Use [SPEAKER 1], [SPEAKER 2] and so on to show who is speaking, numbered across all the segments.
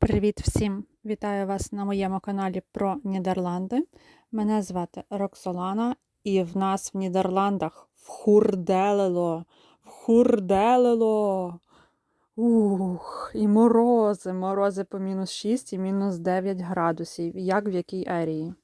[SPEAKER 1] Привіт всім! Вітаю вас на моєму каналі про Нідерланди. Мене звати Роксолана, і в нас в Нідерландах вхурделило, вхурделило. Ух, і морози, морози по мінус 6 і мінус 9 градусів, як в якій ерії.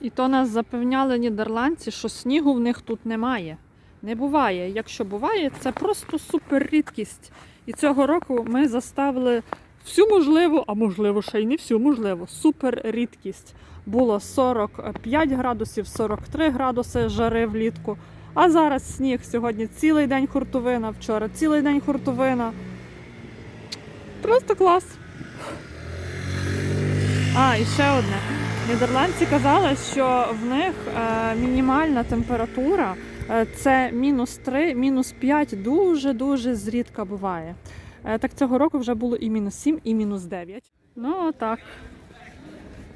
[SPEAKER 1] І то нас запевняли нідерландці, що снігу в них тут немає. Не буває. Якщо буває, це просто супер рідкість. І цього року ми заставили всю можливу, а можливо, ще й не всю можливо, супер рідкість. Було 45 градусів, 43 градуси жари влітку. А зараз сніг. Сьогодні цілий день хуртовина, вчора цілий день хуртовина. Просто клас. А, і ще одне. Нідерландці казали, що в них е, мінімальна температура е, це мінус 3, мінус 5 дуже-дуже зрідка буває. Е, так цього року вже було і мінус 7, і мінус 9. Ну так.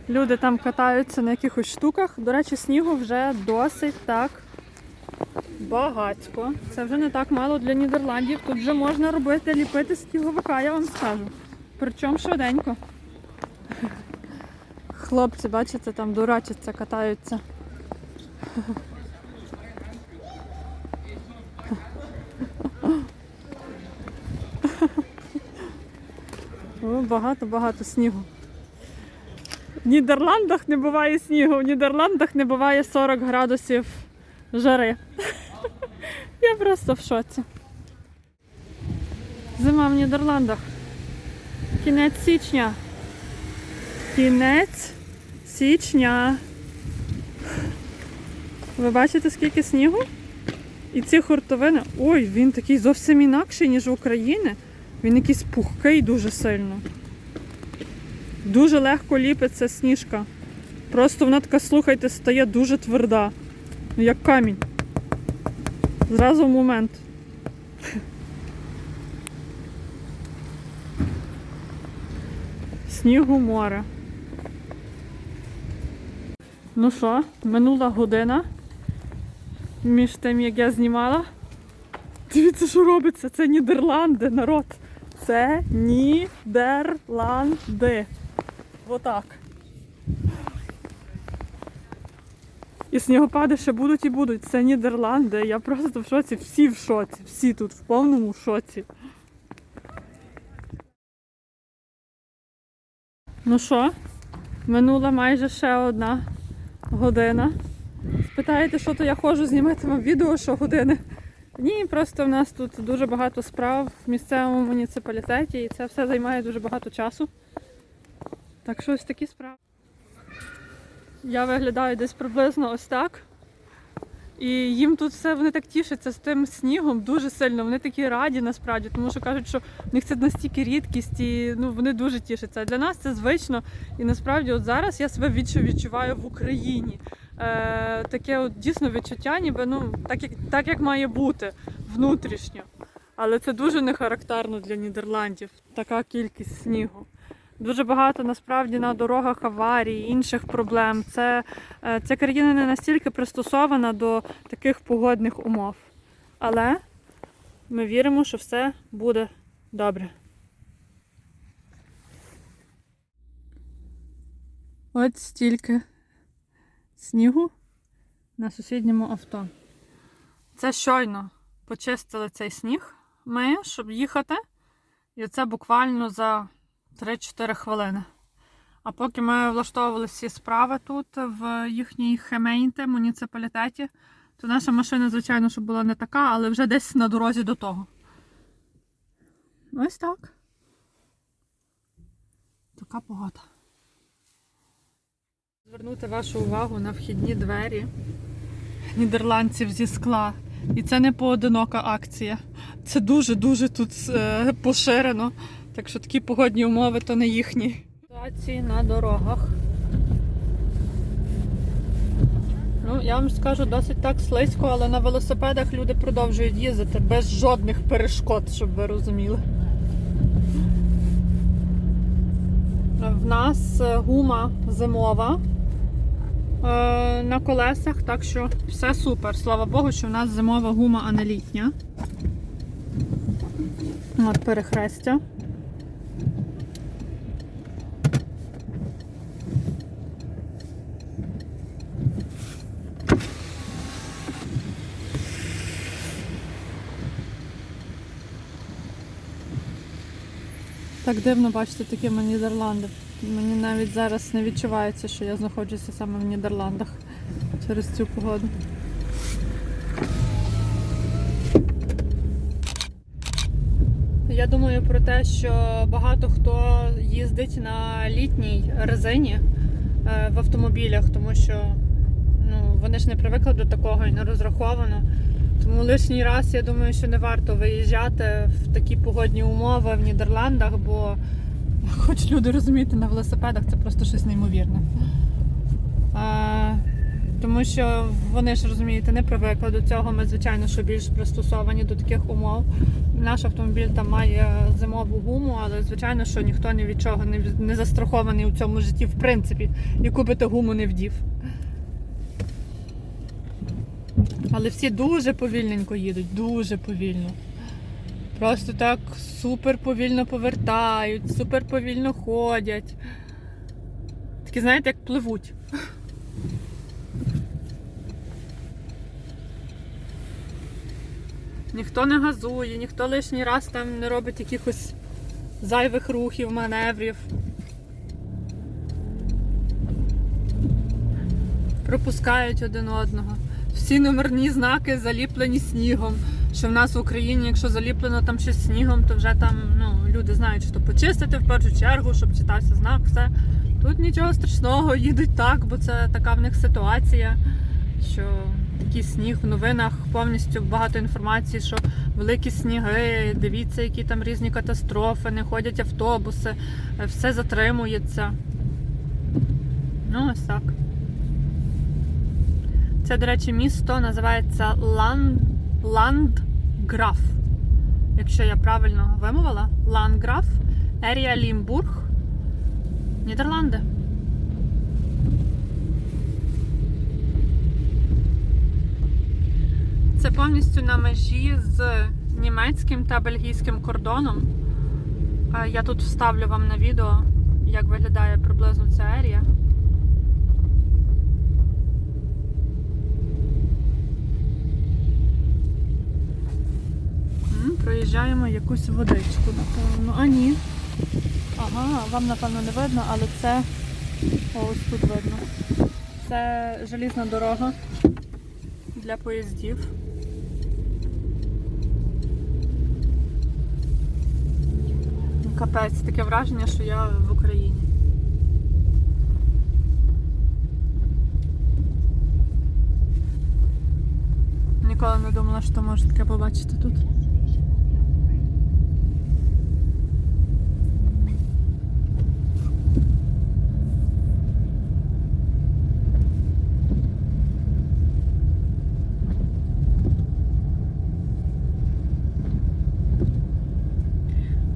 [SPEAKER 1] Люди там катаються на якихось штуках. До речі, снігу вже досить так багатько. Це вже не так мало для Нідерландів. Тут вже можна робити, ліпити сніговика, я вам скажу. Причому швиденько. Хлопці, бачите, там дурачаться, катаються. Багато-багато снігу. В Нідерландах не буває снігу, в Нідерландах не буває 40 градусів жари. Я просто в шоці. Зима в Нідерландах. Кінець січня. Кінець січня. Ви бачите, скільки снігу? І ці хуртовини. Ой, він такий зовсім інакший, ніж в Україні. Він якийсь пухкий дуже сильно. Дуже легко ліпиться сніжка. Просто вона така, слухайте, стає дуже тверда. Ну, як камінь. Зразу в момент. Снігу море. Ну що, минула година. Між тим, як я знімала. Дивіться, що робиться. Це Нідерланди, народ. Це Нідерланди. Отак. І снігопади ще будуть і будуть. Це Нідерланди. Я просто в шоці, всі в шоці, всі тут в повному шоці. Ну що, минула майже ще одна година. Спитаєте, що то я ходжу, зніматиму відео щогодини. Ні, просто в нас тут дуже багато справ в місцевому муніципалітеті і це все займає дуже багато часу. Так що ось такі справи. Я виглядаю десь приблизно ось так. І їм тут все вони так тішаться з тим снігом дуже сильно. Вони такі раді насправді, тому що кажуть, що в них це настільки рідкість, і ну вони дуже тішаться. А для нас це звично. І насправді, от зараз я себе відчу- відчуваю в Україні. Е, таке от дійсно відчуття, ніби ну так як так як має бути внутрішньо. Але це дуже не характерно для Нідерландів, така кількість снігу. Дуже багато насправді на дорогах аварій, інших проблем. Це, е, ця країна не настільки пристосована до таких погодних умов. Але ми віримо, що все буде добре. От стільки снігу на сусідньому авто. Це щойно почистили цей сніг ми, щоб їхати. І це буквально за 3-4 хвилини. А поки ми влаштовували всі справи тут, в їхній хемейнте, муніципалітеті, то наша машина, звичайно, що була не така, але вже десь на дорозі до того. Ось так. Така погода. Звернути вашу увагу на вхідні двері нідерландців зі скла. І це не поодинока акція. Це дуже-дуже тут е, поширено. Так що такі погодні умови то не їхні. Ситуації на дорогах. Ну, я вам скажу, досить так слизько, але на велосипедах люди продовжують їздити без жодних перешкод, щоб ви розуміли. В нас е, гума зимова Е, на колесах, так що все супер. Слава Богу, що в нас зимова гума, а не літня. От перехрестя. Так дивно бачити такими Нідерландами. Мені навіть зараз не відчувається, що я знаходжуся саме в Нідерландах через цю погоду. Я думаю про те, що багато хто їздить на літній резині е, в автомобілях, тому що ну, вони ж не привикли до такого і не розраховано. Тому лишній раз я думаю, що не варто виїжджати в такі погодні умови в Нідерландах, бо хоч люди розумієте, на велосипедах це просто щось неймовірне. А, тому що вони ж розумієте, не привикли до цього. Ми, звичайно, що більш пристосовані до таких умов. Наш автомобіль там має зимову гуму, але звичайно, що ніхто ні від чого не, не застрахований у цьому житті, в принципі, яку би ти гуму не вдів. Але всі дуже повільненько їдуть, дуже повільно. Просто так супер повільно повертають, супер повільно ходять. Такі, знаєте, як пливуть. Ніхто не газує, ніхто лишній раз там не робить якихось зайвих рухів, маневрів. Пропускають один одного. Всі номерні знаки заліплені снігом. Що в нас в Україні, якщо заліплено там щось снігом, то вже там ну, люди знають, що почистити в першу чергу, щоб читався знак, все. Тут нічого страшного, їдуть так, бо це така в них ситуація, що такий сніг в новинах повністю багато інформації, що великі сніги, дивіться, які там різні катастрофи, не ходять автобуси, е, все затримується. Ну, ось так. Це, до речі, місто називається Лан... Ландграф. Якщо я правильно вимовила, Ландграф, Ерія Лімбург, Нідерланди. Це повністю на межі з німецьким та бельгійським кордоном. Е, Я тут вставлю вам на відео, як виглядає приблизно ця ерія. Проїжджаємо якусь водичку, напевно. А ні. Ага, вам напевно не видно, але це ось тут видно. Це желізна дорога для поїздів. Капець, таке враження, що я в Україні. Ніколи не думала, що можу таке побачити тут.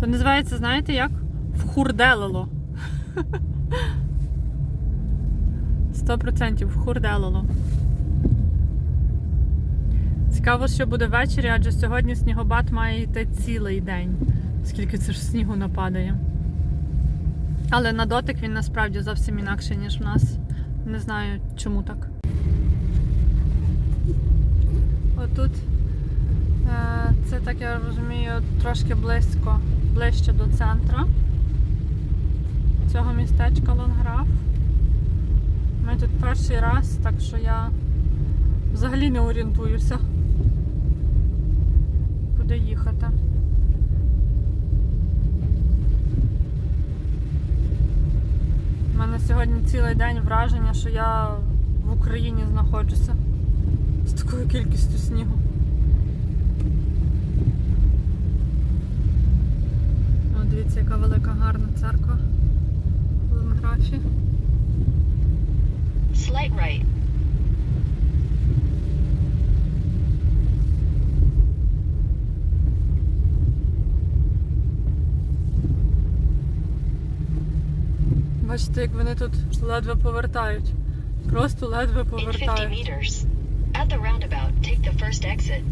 [SPEAKER 1] То називається, знаєте як? Вхурделило. Сто процентів вхурделило. Цікаво, що буде ввечері, адже сьогодні снігопад має йти цілий день, скільки це ж снігу нападає. Але на дотик він насправді зовсім інакший, ніж в нас. Не знаю, чому так. Отут е, це так я розумію, трошки близько, ближче до центру цього містечка Лонграф. Ми тут перший раз, так що я взагалі не орієнтуюся, куди їхати. У мене сьогодні цілий день враження, що я в Україні знаходжуся з такою кількістю снігу. О, дивіться, яка велика гарна церква в Лонграфі.
[SPEAKER 2] Slight right.
[SPEAKER 1] Бачите, як вони тут ледве повертають. Просто ледве
[SPEAKER 2] In 50
[SPEAKER 1] повертають.
[SPEAKER 2] meters. At the roundabout, take the first exit.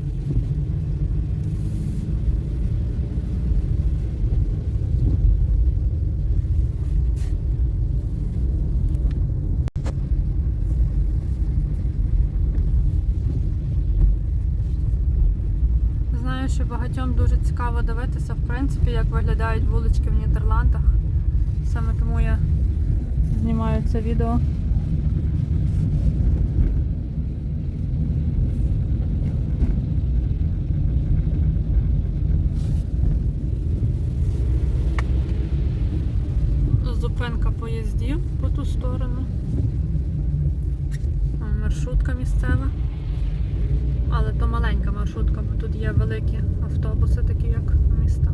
[SPEAKER 1] Знаю, що багатьом дуже цікаво дивитися, в принципі, як виглядають вулички в Нідерландах. Саме тому я знімаю це відео. Зупинка поїздів по ту сторону. Маршрутка місцева. Але то маленька маршрутка, бо тут є великі автобуси, такі як в містах.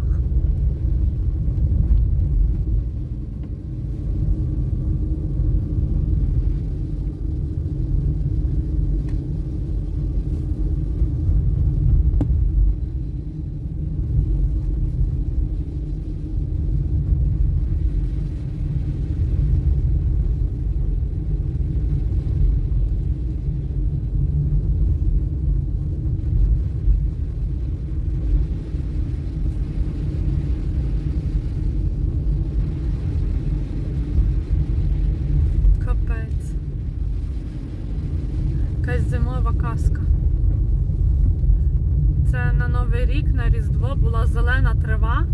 [SPEAKER 1] Капець. Якась зимова казка. Це на Новий рік, на Різдво була зелена трава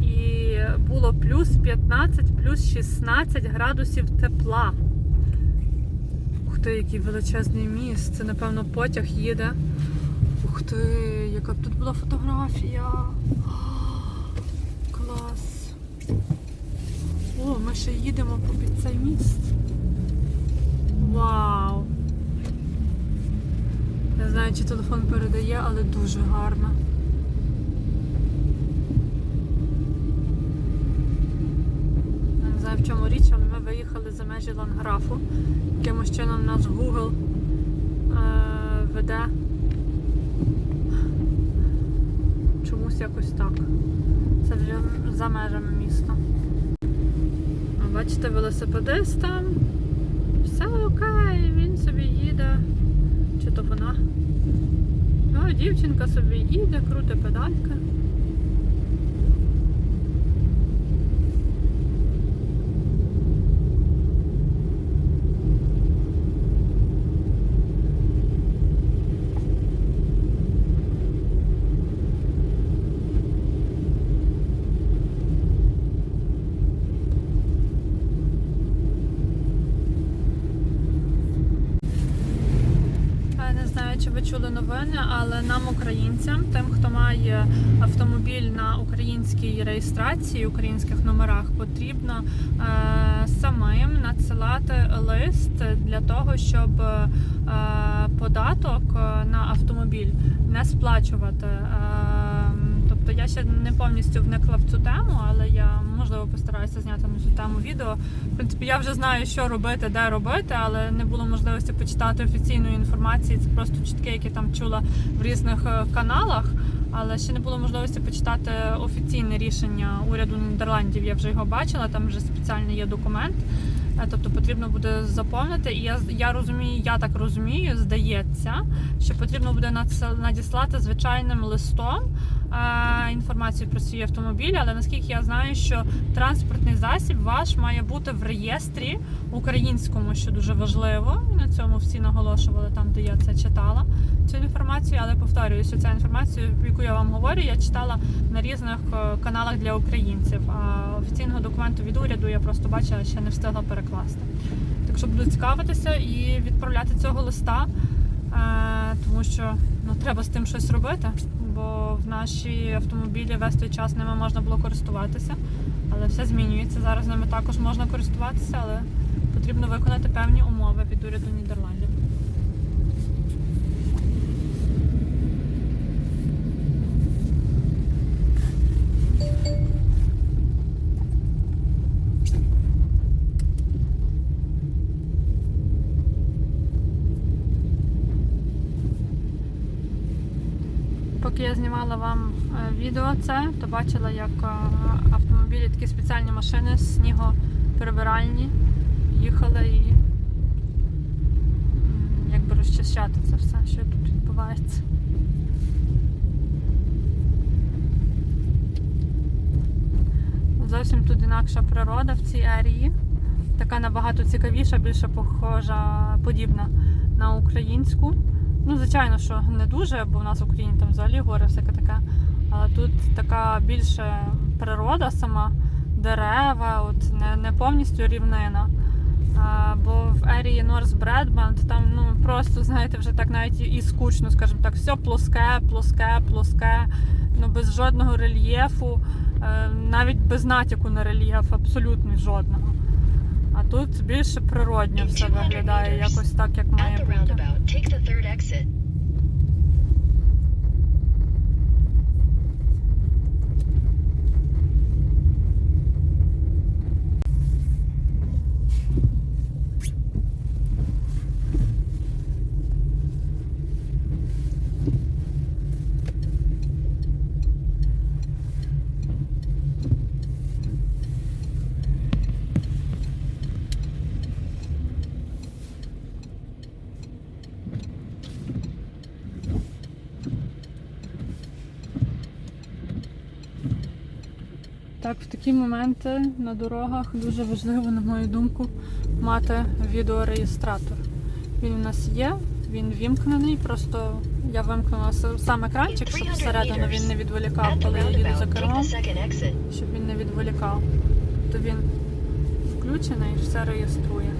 [SPEAKER 1] і було плюс 15, плюс 16 градусів тепла. Ух ти, який величезний міст. Це, напевно, потяг їде. Ух ти, яка б тут була фотографія. Клас. О, ми ще їдемо попід цей міст. Вау! Не знаю, чи телефон передає, але дуже гарно. Не знаю в чому річ, але ми виїхали за межі ланграфу. Якимось чином нас Google е, веде. Чомусь якось так. Це вже за межами міста. Бачите, велосипедист там. Все окей, він собі їде. Чи то вона? О, дівчинка собі їде, круте педалька. Я не знаю, чи ви чули новини, але нам, українцям, тим, хто має автомобіль на українській реєстрації, українських номерах, потрібно е, самим надсилати лист для того, щоб е, податок е, на автомобіль не сплачувати. Тобто я ще не повністю вникла в цю тему, але я можливо постараюся зняти на цю тему відео. В принципі, я вже знаю, що робити, де робити, але не було можливості почитати офіційної інформації. Це просто чутки, які там чула в різних е, каналах. Але ще не було можливості почитати офіційне рішення уряду Нідерландів. Я вже його бачила. Там вже спеціальний є документ. Е, Тобто потрібно буде заповнити. І я, я розумію, я так розумію, здається, що потрібно буде надіслати звичайним листом інформацію про свій автомобіль. Але наскільки я знаю, що транспортний засіб ваш має бути в реєстрі українському, що дуже важливо. І На цьому всі наголошували там, де я це читала. Цю інформацію, але повторюю, що ця інформація, яку я вам говорю, я читала на різних е, каналах для українців. А офіційного документу від уряду я просто бачила, ще не встигла перекласти. Так що буду цікавитися і відправляти цього листа, тому що ну, треба з тим щось робити, бо в наші автомобілі весь той час ними можна було користуватися, але все змінюється. Зараз ними також можна користуватися, але потрібно виконати певні умови від уряду Нідерландів. Я знімала вам е, відео це, то бачила, як е, автомобілі, такі спеціальні машини снігоперебиральні їхали і якби розчищати це все, що тут відбувається. Зовсім тут інакша природа в цій ерії. Така набагато цікавіша, більше похожа, подібна на українську. Ну, звичайно, що не дуже, бо в нас в Україні там взагалі гори, всяке таке. Але тут така більше природа сама, дерева, от не, не повністю рівнина. А, бо в ерії Норс Бредбанд там ну просто знаєте вже так навіть і- скучно, скажімо так, все плоске, плоске, плоске, ну без жодного рельєфу, е, навіть без натяку на рельєф, абсолютно жодного. А тут більше природньо все виглядає, якось так, як має бути. Так, в такі моменти на дорогах дуже важливо, на мою думку, мати відеореєстратор. Він у нас є, він вімкнений, просто я вимкнула сам екранчик, щоб всередину він не відволікав, коли я їду за кермом, щоб він не відволікав. То він включений і все реєструє.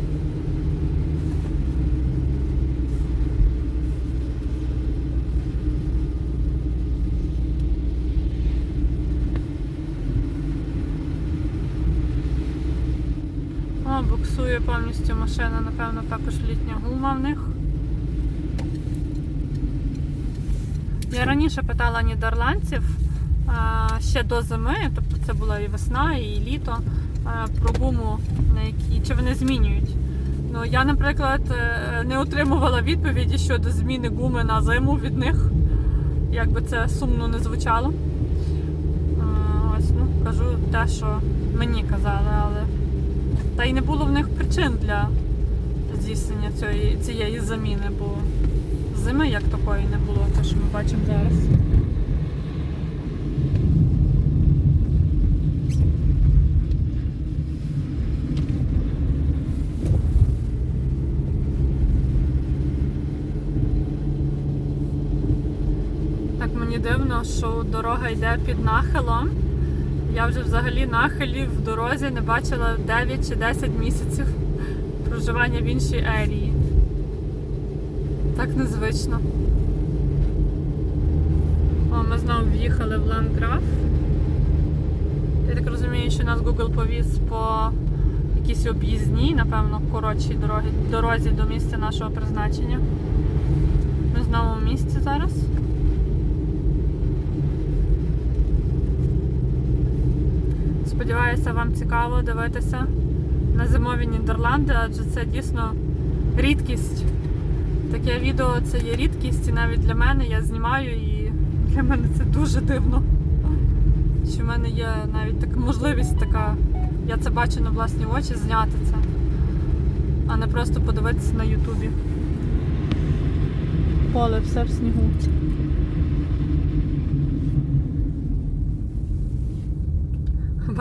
[SPEAKER 1] О, буксує повністю машина, напевно, також літня гума в них. Я раніше питала нідерландців ще до зими, тобто це була і весна, і літо, про гуму, на які чи вони змінюють. Ну, я, наприклад, е, не отримувала відповіді щодо зміни гуми на зиму від них. Як би це сумно не звучало. Ось, ну, кажу те, що мені казали, але. Та й не було в них причин для здійснення цієї, цієї заміни, бо зими як такої не було, те, що ми бачимо зараз. Так мені дивно, що дорога йде під нахилом. Я вже взагалі нахилів в дорозі не бачила 9 чи 10 місяців проживання в іншій ерії. Так незвично. О, ми знову в'їхали в Ландграф. Я так розумію, що нас Google повіз по якійсь об'їзній, напевно, коротшій дорогі, дорозі до місця нашого призначення. Ми знову в місці зараз. Сподіваюся, вам цікаво дивитися на зимові Нідерланди, адже це дійсно рідкість. Таке відео це є рідкість, і навіть для мене я знімаю, і для мене це дуже дивно. Що в мене є навіть така можливість така, я це бачу на власні очі, зняти це, а не просто подивитися на Ютубі. Поле все в снігу.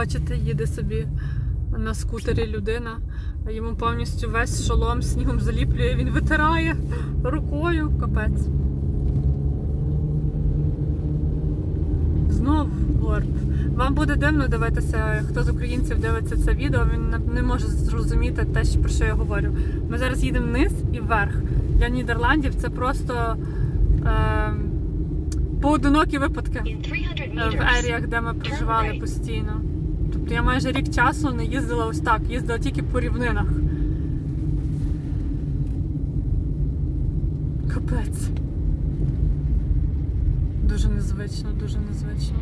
[SPEAKER 1] Бачите, їде собі на скутері людина, йому повністю весь шолом снігом заліплює, він витирає рукою. Капець. Знов горб. Вам буде дивно дивитися, хто з українців дивиться це відео, він не- може зрозуміти те, про що я говорю. Ми зараз їдемо вниз і вверх. Для Нідерландів це просто е, поодинокі випадки
[SPEAKER 2] In 300
[SPEAKER 1] е, в еріях, де ми проживали постійно. Тобто я майже рік часу не їздила ось так, їздила тільки по рівнинах. Капець. Дуже незвично, дуже незвично.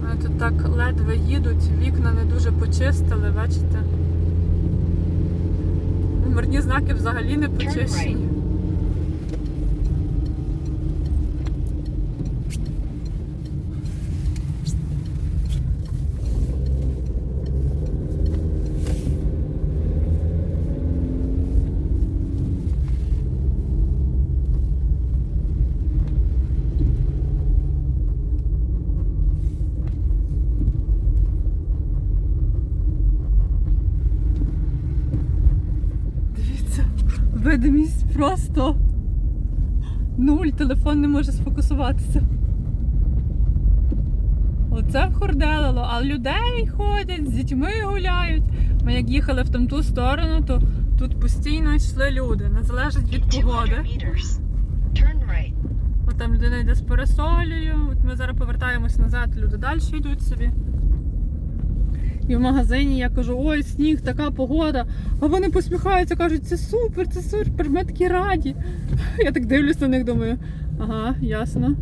[SPEAKER 1] Вони тут так ледве їдуть, вікна не дуже почистили, бачите? Номерні знаки взагалі не почищені. Дивіться, видимість просто Нуль, телефон не може сфокусуватися. Оце вхорделило, а людей ходять, з дітьми гуляють. Ми як їхали в там ту сторону, то тут постійно йшли люди, не залежить від погоди. От там людина йде з парасолею, от ми зараз повертаємось назад, люди далі йдуть собі. І в магазині я кажу, ой, сніг, така погода. А вони посміхаються, кажуть, це супер, це супер, ми такі раді. Я так дивлюсь на них, думаю, ага, ясно.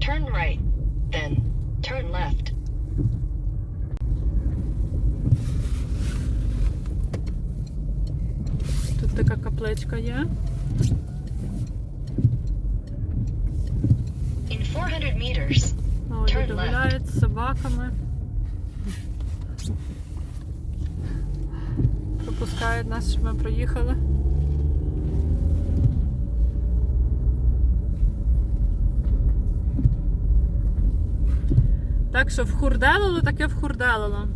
[SPEAKER 2] Turn right. Then, turn left.
[SPEAKER 1] Тут така капличка є.
[SPEAKER 2] In 400 meters,
[SPEAKER 1] Люди гуляють з собаками. Пропускають нас, щоб ми проїхали. Так що вхурделило, таке вхурделило.